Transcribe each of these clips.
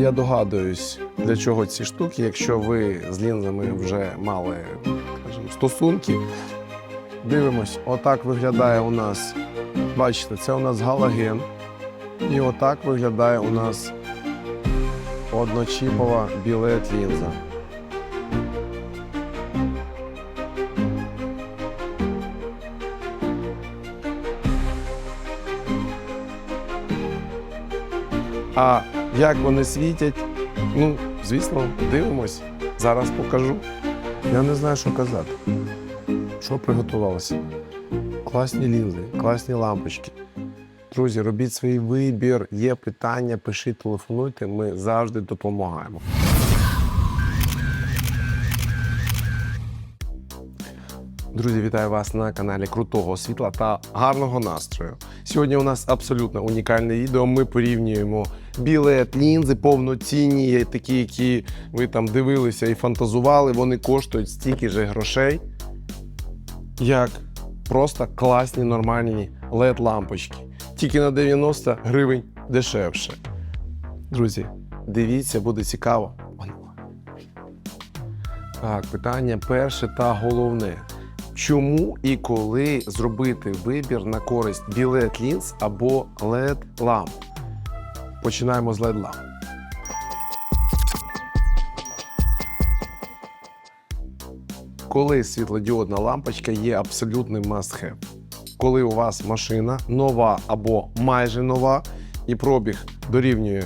Я догадуюсь, для чого ці штуки, якщо ви з лінзами вже мали скажімо, стосунки. Дивимось, отак виглядає у нас. Бачите, це у нас галоген. І отак виглядає у нас одночіпова білет лінза. А як вони світять? Ну, звісно, дивимось. Зараз покажу. Я не знаю, що казати. Що приготувалося? Класні лінзи, класні лампочки. Друзі, робіть свій вибір. Є питання, пишіть, телефонуйте. Ми завжди допомагаємо. Друзі, вітаю вас на каналі Крутого Світла та гарного настрою. Сьогодні у нас абсолютно унікальне відео. Ми порівнюємо білет, лінзи повноцінні, такі, які ви там дивилися і фантазували. Вони коштують стільки ж грошей, як просто класні нормальні led лампочки Тільки на 90 гривень дешевше. Друзі, дивіться, буде цікаво. Так, питання перше та головне. Чому і коли зробити вибір на користь білет лінз або LED ламп? Починаємо з LED ламп. Коли світлодіодна лампочка є абсолютним must-have. Коли у вас машина нова або майже нова, і пробіг дорівнює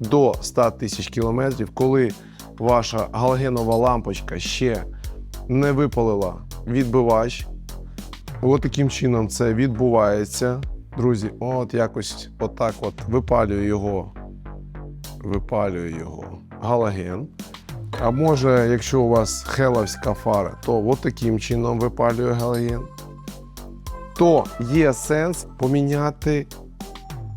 до 100 тисяч кілометрів, коли ваша галогенова лампочка ще не випалила відбивач. От таким чином це відбувається. Друзі, от якось отак от випалюю його, випалюю його галоген. А може, якщо у вас хеловська фара, то от таким чином випалює галоген. То є сенс поміняти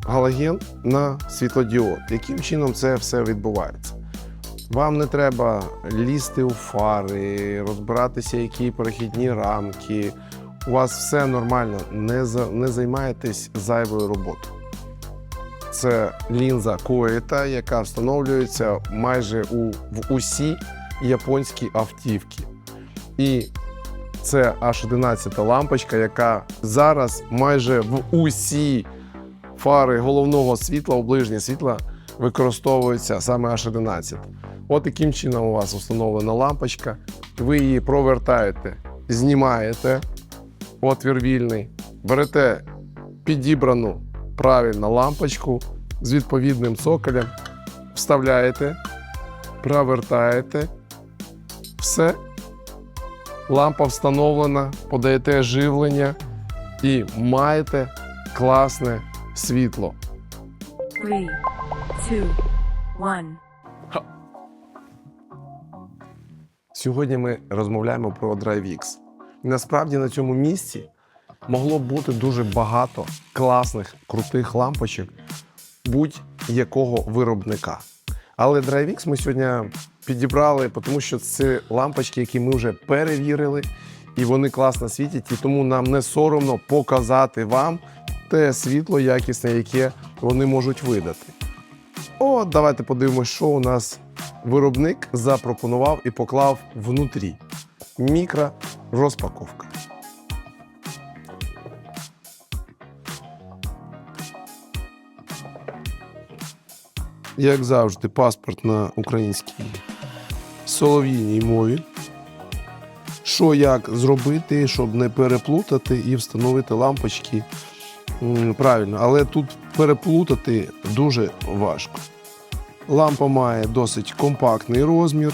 галоген на світлодіод. Яким чином це все відбувається? Вам не треба лізти у фари, розбиратися, які перехідні рамки. У вас все нормально, не, за, не займаєтесь зайвою роботою. Це лінза Коета, яка встановлюється майже у, в усі японські автівки. І це H11 лампочка, яка зараз майже в усі фари головного світла, у ближнє світла використовується саме H11. От чином у вас встановлена лампочка. Ви її провертаєте, знімаєте отвір вільний, берете підібрану правильно лампочку з відповідним цоколем, вставляєте, провертаєте. Все. Лампа встановлена, подаєте живлення і маєте класне світло. Three, two, one. Сьогодні ми розмовляємо про DriveX. Насправді на цьому місці могло б бути дуже багато класних, крутих лампочок будь-якого виробника. Але DriveX ми сьогодні підібрали, тому що це лампочки, які ми вже перевірили, і вони класно світять, і тому нам не соромно показати вам те світло якісне, яке вони можуть видати. От, давайте подивимося, що у нас виробник запропонував і поклав внутрі. Мікро розпаковка. Як завжди, паспорт на українській солов'їній мові. Що як зробити, щоб не переплутати і встановити лампочки правильно, але тут переплутати дуже важко. Лампа має досить компактний розмір.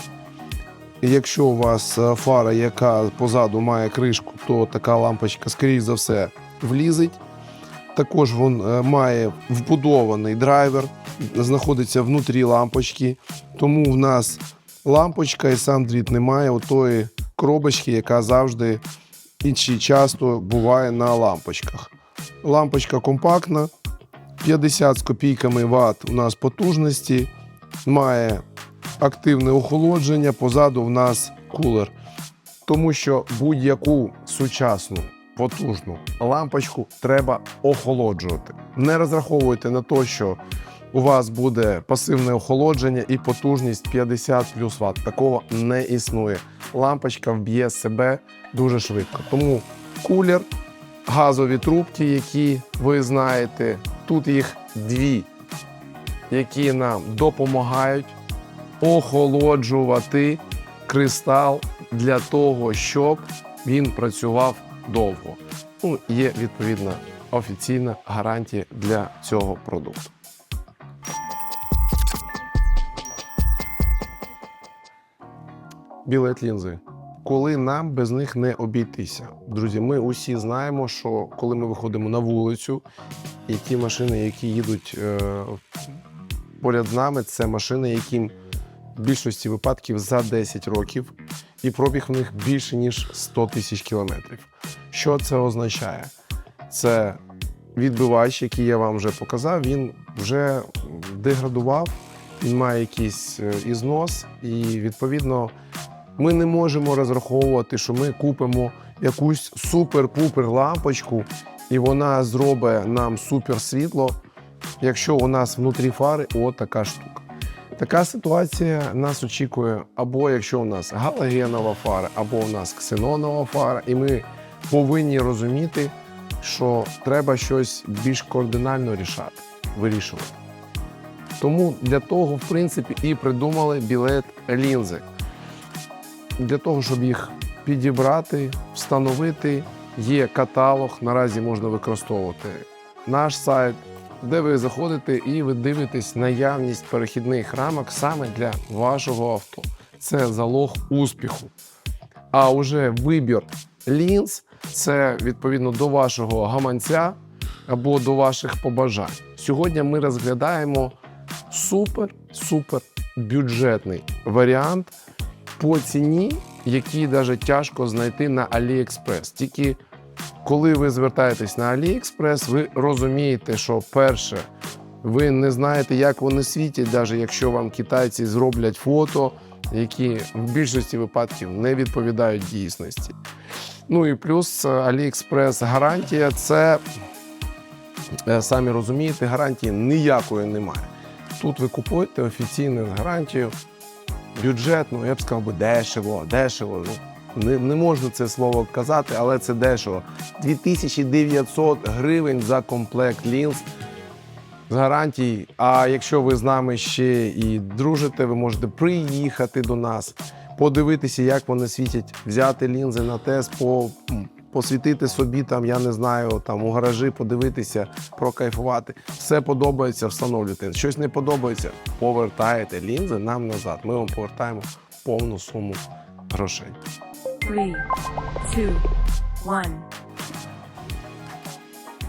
Якщо у вас е, фара, яка позаду має кришку, то така лампочка, скоріш за все, влізить. Також він е, має вбудований драйвер, знаходиться внутрі лампочки. Тому в нас лампочка і сам дріт не має отої коробочки, яка завжди і чи часто буває на лампочках. Лампочка компактна, 50 з копійками Вт у нас потужності, має активне охолодження, позаду в нас кулер. Тому що будь-яку сучасну потужну лампочку треба охолоджувати. Не розраховуйте на те, що у вас буде пасивне охолодження і потужність 50 плюс Вт. Такого не існує. Лампочка вб'є себе дуже швидко. Тому кулер, газові трубки, які ви знаєте, тут їх дві, які нам допомагають охолоджувати кристал для того, щоб він працював довго. Ну, є відповідна офіційна гарантія для цього продукту. Білет лінзи. Коли нам без них не обійтися. Друзі, ми усі знаємо, що коли ми виходимо на вулицю, і ті машини, які їдуть е, поряд з нами, це машини, яким в більшості випадків за 10 років, і пробіг в них більше ніж 100 тисяч кілометрів. Що це означає? Це відбивач, який я вам вже показав, він вже деградував, він має якийсь е, ізнос, і відповідно ми не можемо розраховувати, що ми купимо якусь супер-пупер лампочку, і вона зробить нам супер світло, якщо у нас внутрі фари от штука. Така ситуація нас очікує, або якщо у нас галогенова фара, або у нас ксенонова фара, і ми повинні розуміти, що треба щось більш кардинально рішати, вирішувати. Тому для того, в принципі, і придумали білет лінзи. Для того, щоб їх підібрати, встановити, є каталог. Наразі можна використовувати наш сайт, де ви заходите і ви дивитесь наявність перехідних рамок саме для вашого авто. Це залог успіху. А уже вибір лінз це відповідно до вашого гаманця або до ваших побажань. Сьогодні ми розглядаємо супер-супер бюджетний варіант по ціні, який навіть тяжко знайти на AliExpress. Тільки коли ви звертаєтесь на AliExpress, ви розумієте, що перше, ви не знаєте, як вони світять, навіть якщо вам китайці зроблять фото, які в більшості випадків не відповідають дійсності. Ну і плюс е, AliExpress гарантія це, е, самі розумієте, гарантії ніякої немає. Тут ви купуєте офіційну гарантію, бюджетну, я б сказав би дешево, дешево. Не, не можна це слово казати, але це дешево. 2900 гривень за комплект лінз з гарантій. А якщо ви з нами ще і дружите, ви можете приїхати до нас, подивитися, як вони світять, взяти лінзи на тест, по, посвітити собі там, я не знаю, там у гаражі, подивитися, прокайфувати. Все подобається, встановлюєте. Щось не подобається, повертаєте лінзи нам назад. Ми вам повертаємо повну суму грошей. Three, two, one.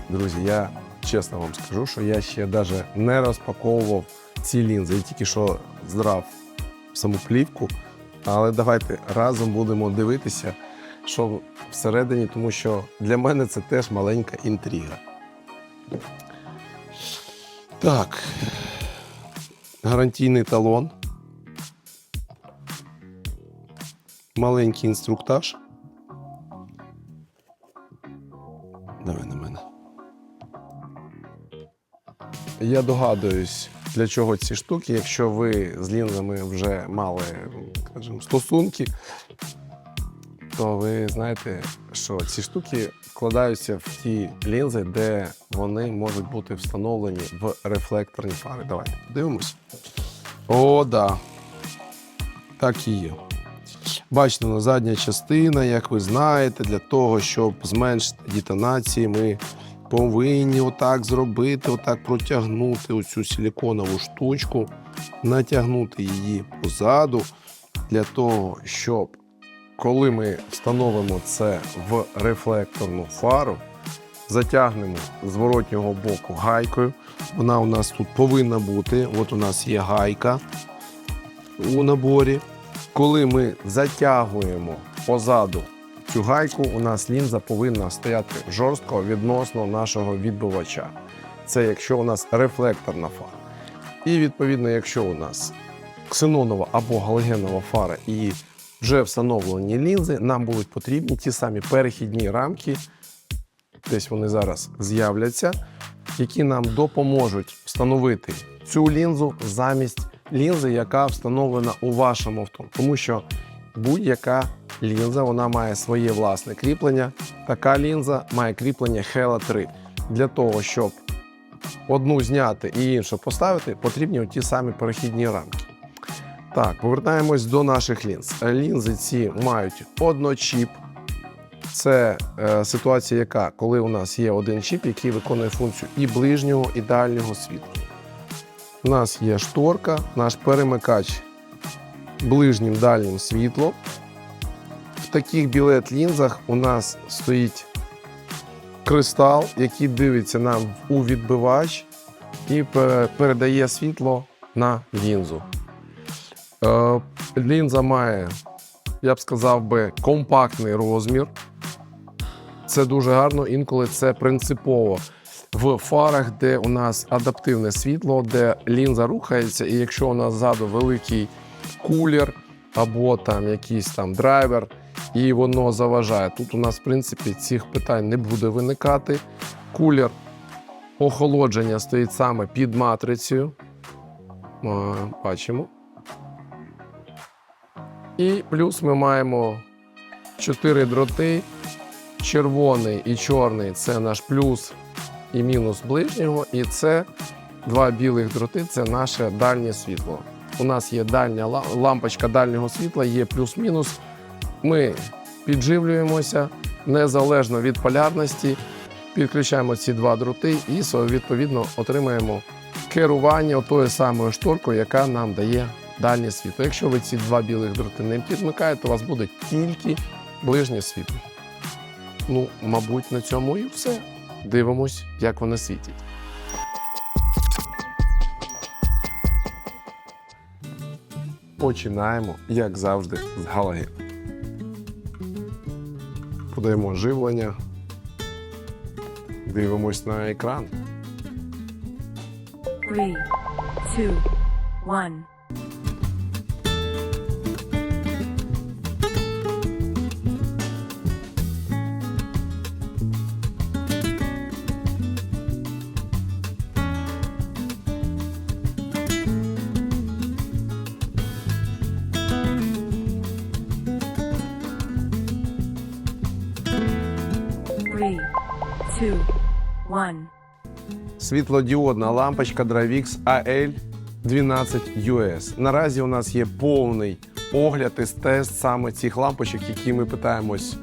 Друзі, я чесно вам скажу, що я ще навіть не розпаковував ці лінзи. Я тільки що здрав саму плівку. Але давайте разом будемо дивитися, що всередині, тому що для мене це теж маленька інтрига. Так. Гарантійний талон. Маленький інструктаж. Давай на мене. Я догадуюсь, для чого ці штуки, якщо ви з лінзами вже мали скажімо, стосунки, то ви знаєте, що ці штуки вкладаються в ті лінзи, де вони можуть бути встановлені в рефлекторні фари. Давайте подивимось. О, да. Так і є. Бачите, ну, задня частина, як ви знаєте, для того, щоб зменшити детонації, ми повинні отак зробити, отак протягнути оцю силіконову штучку, натягнути її позаду, для того, щоб коли ми встановимо це в рефлекторну фару, затягнемо зворотнього боку гайкою. Вона у нас тут повинна бути. От у нас є гайка у наборі. Коли ми затягуємо позаду цю гайку, у нас лінза повинна стояти жорстко відносно нашого відбивача. Це якщо у нас рефлекторна фара. І відповідно, якщо у нас ксенонова або галогенова фара і вже встановлені лінзи, нам будуть потрібні ті самі перехідні рамки. Десь вони зараз з'являться. які нам допоможуть встановити цю лінзу замість лінзи, яка встановлена у вашому авто. Тому що будь-яка лінза вона має своє власне кріплення. Така лінза має кріплення Hella 3. Для того, щоб одну зняти і іншу поставити, потрібні ті самі перехідні рамки. Так, повертаємось до наших лінз. Лінзи ці мають одночіп. Це е, ситуація, яка коли у нас є один чіп, який виконує функцію і ближнього, і дальнього світла. У нас є шторка, наш перемикач ближнім дальнім світло. В таких білет лінзах у нас стоїть кристал, який дивиться нам у відбивач і передає світло на лінзу. Е, лінза має, я б сказав би, компактний розмір. Це дуже гарно, інколи це принципово. В фарах, де у нас адаптивне світло, де лінза рухається, і якщо у нас ззаду великий кулер або там якийсь там драйвер, і воно заважає. Тут у нас, в принципі, цих питань не буде виникати. Кулер охолодження стоїть саме під матрицею. Бачимо. І плюс ми маємо 4 дроти. Червоний і чорний це наш плюс і мінус ближнього. І це два білих дроти це наше дальнє світло. У нас є дальня лампочка дальнього світла, є плюс-мінус. Ми підживлюємося незалежно від полярності, підключаємо ці два дроти і відповідно отримаємо керування тою самою шторкою, яка нам дає дальнє світло. Якщо ви ці два білих дроти не підмикаєте, то у вас буде тільки ближнє світло. Ну, мабуть, на цьому і все. Дивимось, як вони світять. Починаємо, як завжди, з галогену. Подаємо живлення. Дивимось на екран. Three, two, one. Світлодіодна лампочка DriveX al 12 us Наразі у нас є повний огляд і тест саме цих лампочок, які ми питаємось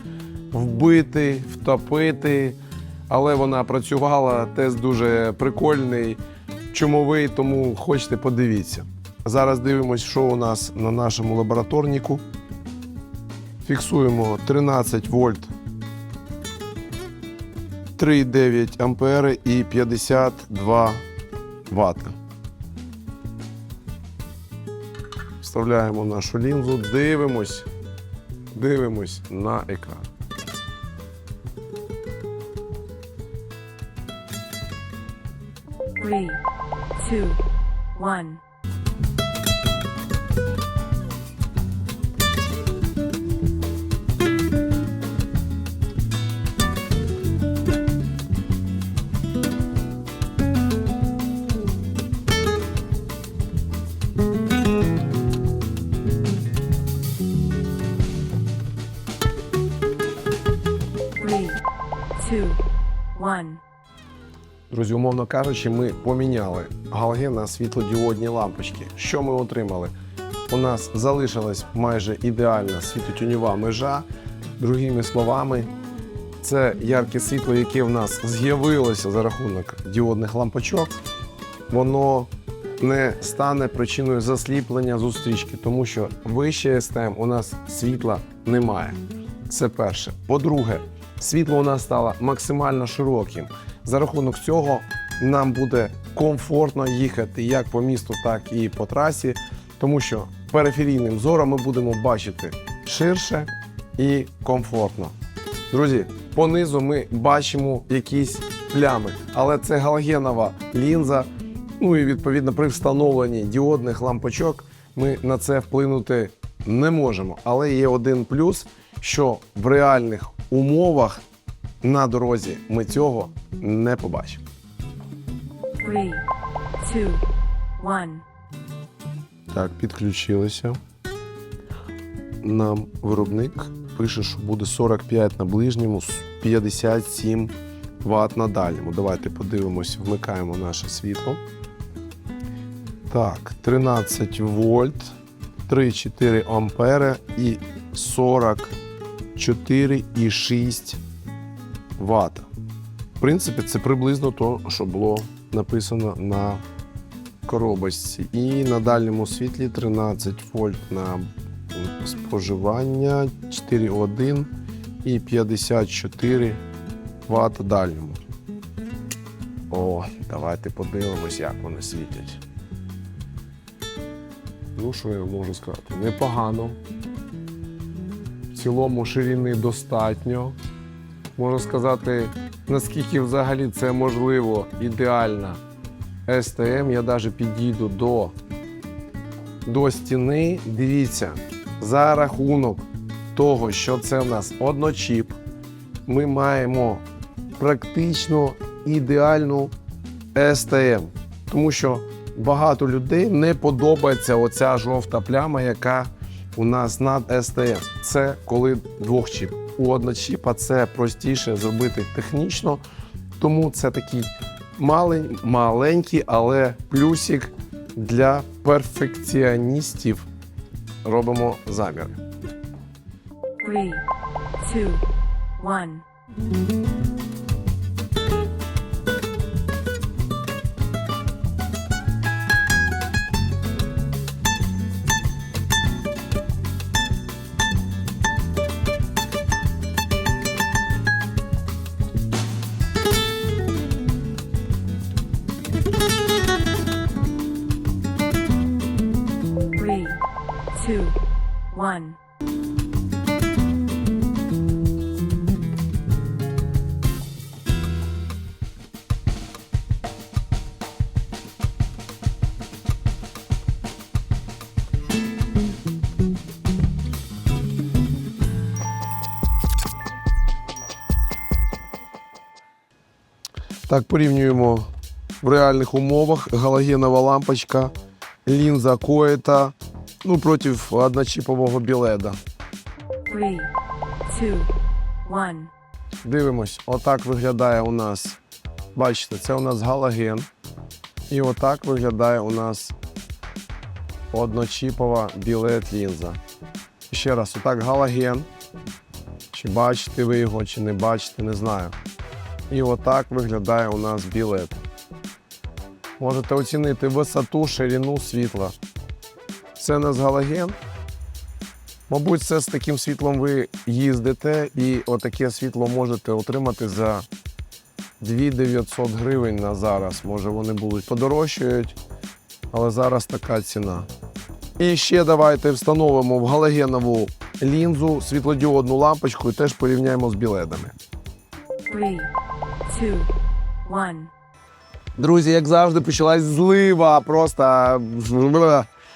вбити, втопити. Але вона працювала, тест дуже прикольний, чумовий, тому хочете, подивіться. Зараз дивимося, що у нас на нашому лабораторнику. Фіксуємо 13 вольт 3,9 ампери і 52 Вт. Вставляємо нашу лінзу, дивимось, дивимось на екран. Three, two, one. Друзі, умовно кажучи, ми поміняли галоген на світлодіодні лампочки. Що ми отримали? У нас залишилась майже ідеальна світлотюньова межа. Другими словами, це ярке світло, яке в нас з'явилося за рахунок діодних лампочок, воно не стане причиною засліплення зустрічки, тому що вище СТМ у нас світла немає. Це перше. По-друге, світло у нас стало максимально широким. За рахунок цього нам буде комфортно їхати як по місту, так і по трасі, тому що периферійним зором ми будемо бачити ширше і комфортно. Друзі, понизу ми бачимо якісь плями, але це галогенова лінза. Ну і відповідно при встановленні діодних лампочок ми на це вплинути не можемо. Але є один плюс, що в реальних умовах на дорозі ми цього не побачимо. three, two, one. Так, підключилися. Нам виробник пише, що буде 45 на ближньому, 57 Вт на дальньому. Давайте подивимось, вмикаємо наше світло. Так, 13 вольт, 3-4 ампери і 44,6 Вт. В принципі, це приблизно то, що було написано на коробочці. І на дальньому світлі 13 вольт на споживання, 4,1 і 54 Вт дальньому. О, давайте подивимось, як вони світять. Ну, що я можу сказати? Непогано. Цілому ширини достатньо. Можу сказати, наскільки взагалі це можливо, ідеальна СТМ. Я навіть підійду до, до стіни. Дивіться, за рахунок того, що це в нас одночіп, ми маємо практично ідеальну СТМ. Тому що багато людей не подобається оця жовта пляма, яка у нас над СТМ. Це коли двохчіп. У одночіпа це простіше зробити технічно, тому це такий малень, маленький, але плюсик для перфекціоністів. Робимо заміри. Three, two, one. One. Так, порівнюємо в реальних умовах галогенова лампочка, лінза коета, ну, проти одночіпового біледа. Three, two, one. Дивимось, отак виглядає у нас. Бачите, це у нас галоген. І отак виглядає у нас одночіпова білет лінза. Ще раз, отак галоген. Чи бачите ви його, чи не бачите, не знаю. І отак виглядає у нас білет. Можете оцінити висоту, ширину світла. Це у нас галоген. Мабуть, це з таким світлом ви їздите, і отаке світло можете отримати за 2900 гривень на зараз. Може, вони будуть подорожчають, але зараз така ціна. І ще давайте встановимо в галогенову лінзу світлодіодну лампочку і теж порівняємо з біледами. Three, two, one. Друзі, як завжди, почалась злива, просто.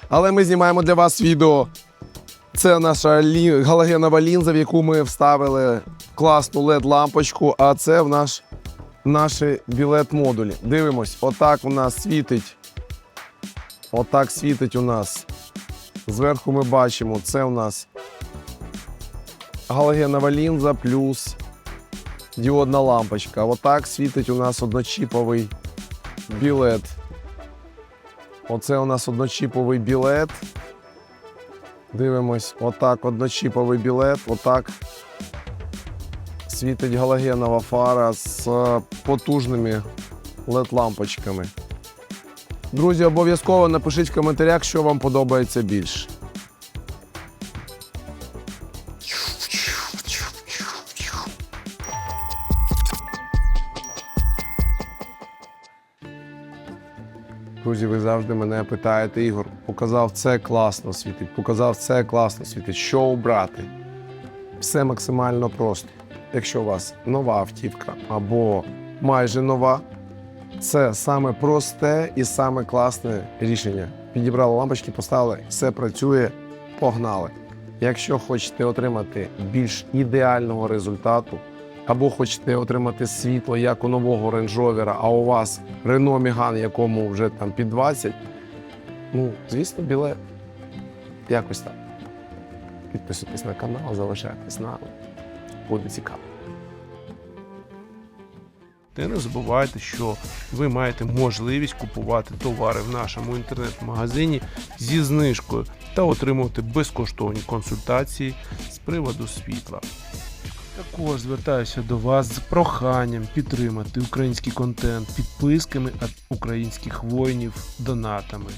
Але ми знімаємо для вас відео. Це наша лі... галогенова лінза, в яку ми вставили класну LED-лампочку, а це в наш... наші білет-модулі. Дивимось, отак у нас світить. Отак світить у нас. Зверху ми бачимо, це у нас галогенова лінза плюс діодна лампочка. Отак світить у нас одночіповий білет. Оце у нас одночіповий білет. Дивимось, отак одночіповий білет, отак світить галогенова фара з е, потужними LED-лампочками. Друзі, обов'язково напишіть в коментарях, що вам подобається більше. Друзі, ви завжди мене питаєте, Ігор, показав це класно світить, показав це класно світить. Що обрати? Все максимально просто. Якщо у вас нова автівка або майже нова, це саме просте і саме класне рішення. Підібрали лампочки, поставили, все працює, погнали. Якщо хочете отримати більш ідеального результату, або хочете отримати світло, як у нового Rover, а у вас Renault Megane, якому вже там під 20, ну, звісно, біле. Якось так. Підписуйтесь на канал, залишайтесь нами. Буде цікаво. Та не забувайте, що ви маєте можливість купувати товари в нашому інтернет-магазині зі знижкою та отримувати безкоштовні консультації з приводу світла. Також звертаюся до вас з проханням підтримати український контент підписками від українських воїнів донатами.